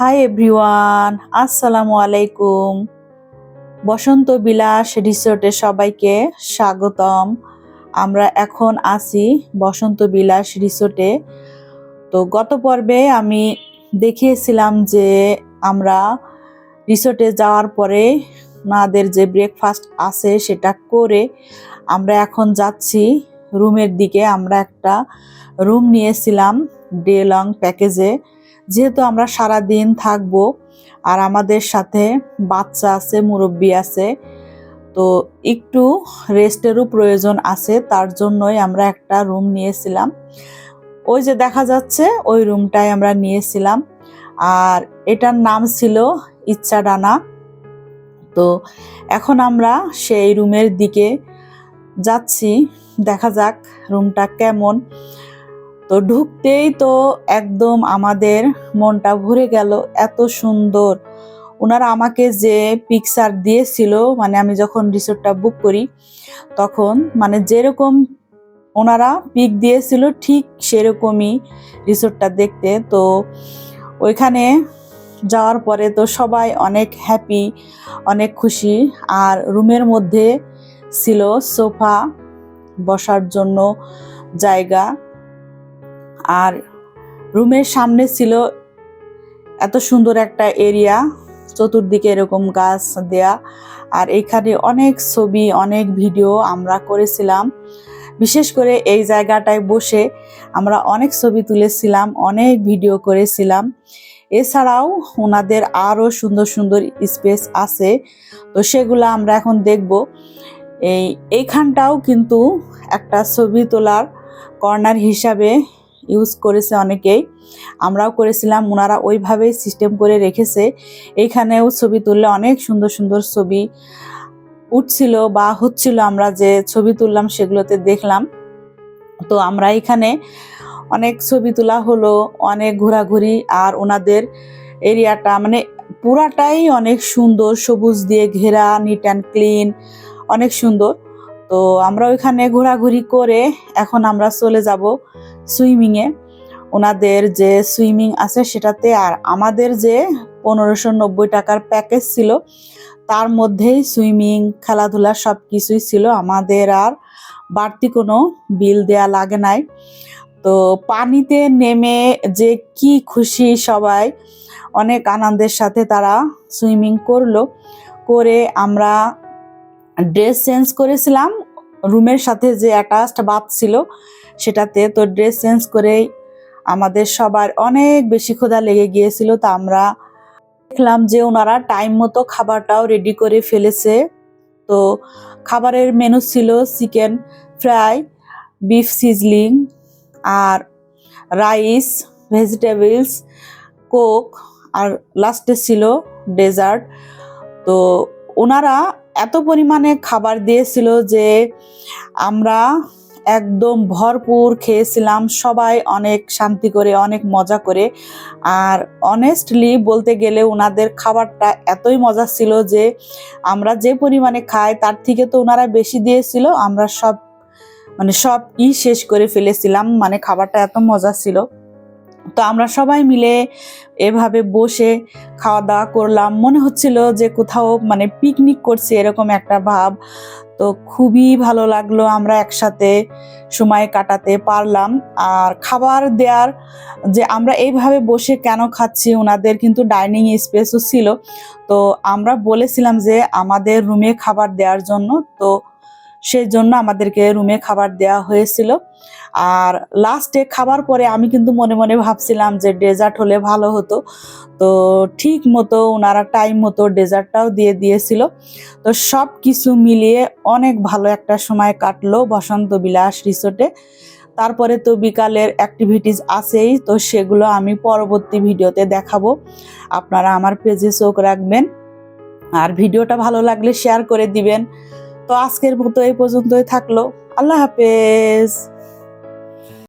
Hi everyone, আসসালামু আলাইকুম। বসন্ত বিলাস রিসোর্টে সবাইকে স্বাগতম। আমরা এখন আছি বসন্ত বিলাস রিসোর্টে। তো গত পর্বে আমি দেখিয়েছিলাম যে আমরা রিসোর্টে যাওয়ার পরে ওনাদের যে ব্রেকফাস্ট আছে সেটা করে আমরা এখন যাচ্ছি রুমের দিকে। আমরা একটা রুম নিয়েছিলাম ডে লং প্যাকেজে যেহেতু আমরা সারা দিন থাকব আর আমাদের সাথে বাচ্চা আছে, মুরব্বী আছে, তো একটু রেস্টেরও প্রয়োজন আছে, তার জন্যই আমরা একটা রুম নিয়েছিলাম। ওই যে দেখা যাচ্ছে, ওই রুমটাই আমরা নিয়েছিলাম। আর এটার নাম ছিল ইচ্ছা ডানা তো এখন আমরা সেই রুমের দিকে যাচ্ছি। দেখা যাক রুমটা কেমন। তো ঢুকতেই তো একদম আমাদের মনটা ভরে গেল, এত সুন্দর। ওনারা আমাকে যে পিকচার দিয়েছিল মানে আমি যখন রিসোর্টটা বুক করি, তখন মানে যেরকম ওনারা পিক দিয়েছিল, ঠিক সেরকমই রিসোর্টটা দেখতে। তো ওইখানে যাওয়ার পরে তো সবাই অনেক হ্যাপি অনেক খুশি। আর রুমের মধ্যে ছিল সোফা বসার জন্য জায়গা। আর রুমের সামনে ছিল এত সুন্দর একটা এরিয়া, চতুর্দিকে এরকম গাছ দেয়া। আর এখানে অনেক ছবি, অনেক ভিডিও আমরা করেছিলাম। বিশেষ করে এই জায়গাটায় বসে আমরা অনেক ছবি তুলেছিলাম, অনেক ভিডিও করেছিলাম। এছাড়াও ওনাদের আরও সুন্দর সুন্দর স্পেস আছে। তো সেগুলো আমরা এখন দেখব। এই এইখানটাও কিন্তু একটা ছবি তোলার কর্নার হিসাবে ইউজ করেছে অনেকেই। আমরাও করেছিলাম ওনারা ওইভাবেই সিস্টেম করে রেখেছে। এইখানেও ছবি তুললে অনেক সুন্দর সুন্দর ছবি উঠছিল বা হচ্ছিল আমরা যে ছবি তুললাম সেগুলোতে দেখলাম। তো আমরা এখানে অনেক ছবি তোলা হলো, অনেক ঘোরাঘুরি আর ওনাদের এরিয়াটা মানে পুরাটাই অনেক সুন্দর, সবুজ দিয়ে ঘেরা নিট অ্যান্ড ক্লিন অনেক সুন্দর। তো আমরা ওইখানে ঘোরাঘুরি করে এখন আমরা চলে যাব। সুইমিংয়ে। ওনাদের যে সুইমিং আছে সেটাতে আর আমাদের যে পনেরোশো নব্বই টাকার প্যাকেজ ছিল, তার মধ্যেই সুইমিং, খেলাধুলা সব কিছুই ছিল। আমাদের আর বাড়তি কোনো বিল দেয়া লাগে নাই। তো পানিতে নেমে যে কি খুশি সবাই, অনেক আনন্দের সাথে তারা সুইমিং করল। করে আমরা ড্রেস চেঞ্জ করেছিলাম রুমের সাথে যে অ্যাটাচড বাথ ছিল, সেটাতে তো ড্রেস চেঞ্জ করেই আমাদের সবার অনেক বেশি ক্ষুধা লেগে গিয়েছিল। তা আমরা দেখলাম যে ওনারা টাইম মতো খাবারটাও রেডি করে ফেলেছে। তো খাবারের মেনু ছিল চিকেন ফ্রাই বিফ সিজলিং আর রাইস ভেজিটেবলস কোক আর লাস্টে ছিল ডেজার্ট তো ওনারা এত পরিমাণে খাবার দিয়েছিল যে আমরা একদম ভরপুর খেয়েছিলাম, সবাই অনেক শান্তি করে, অনেক মজা করে। আর অনেস্টলি বলতে গেলে ওনাদের খাবারটা এতই মজা ছিল যে আমরা যে পরিমাণে খাই, তার থেকে তো ওনারা বেশি দিয়েছিল, আমরা সব মানে সব ই শেষ করে ফেলেছিলাম মানে খাবারটা এত মজা ছিল। তো আমরা সবাই মিলে এভাবে বসে খাওয়া দাওয়া করলাম। মনে হচ্ছিল যে কোথাও মানে পিকনিক করছি এরকম একটা ভাব। তো খুবই ভালো লাগল আমরা একসাথে সময় কাটাতে পারলাম। আর খাবার দেওয়ার যে আমরা এইভাবে বসে কেন খাচ্ছি ওনাদের কিন্তু ডাইনিং স্পেসও ছিল। তো আমরা বলেছিলাম যে আমাদের রুমে খাবার দেওয়ার জন্য। তো সেই জন্য আমাদেরকে রুমে খাবার দেওয়া হয়েছিল। আর লাস্টে খাবার পরে আমি কিন্তু মনে মনে ভাবছিলাম যে ডেজার্ট হলে ভালো হতো। তো ঠিক মতো ওনারা টাইম মতো ডেজার্টটাও দিয়ে দিয়েছিল। তো সব কিছু মিলিয়ে অনেক ভালো একটা সময় কাটলো বসন্ত বিলাস রিসোর্টে তারপরে তো বিকালের অ্যাক্টিভিটিস আছেই, তো সেগুলো আমি পরবর্তী ভিডিওতে দেখাবো। আপনারা আমার পেজে চোখ রাখবেন। আর ভিডিওটা ভালো লাগলে শেয়ার করে দিবেন। তো আজকের মতো এই পর্যন্তই থাকল। আল্লাহ হাফেজ।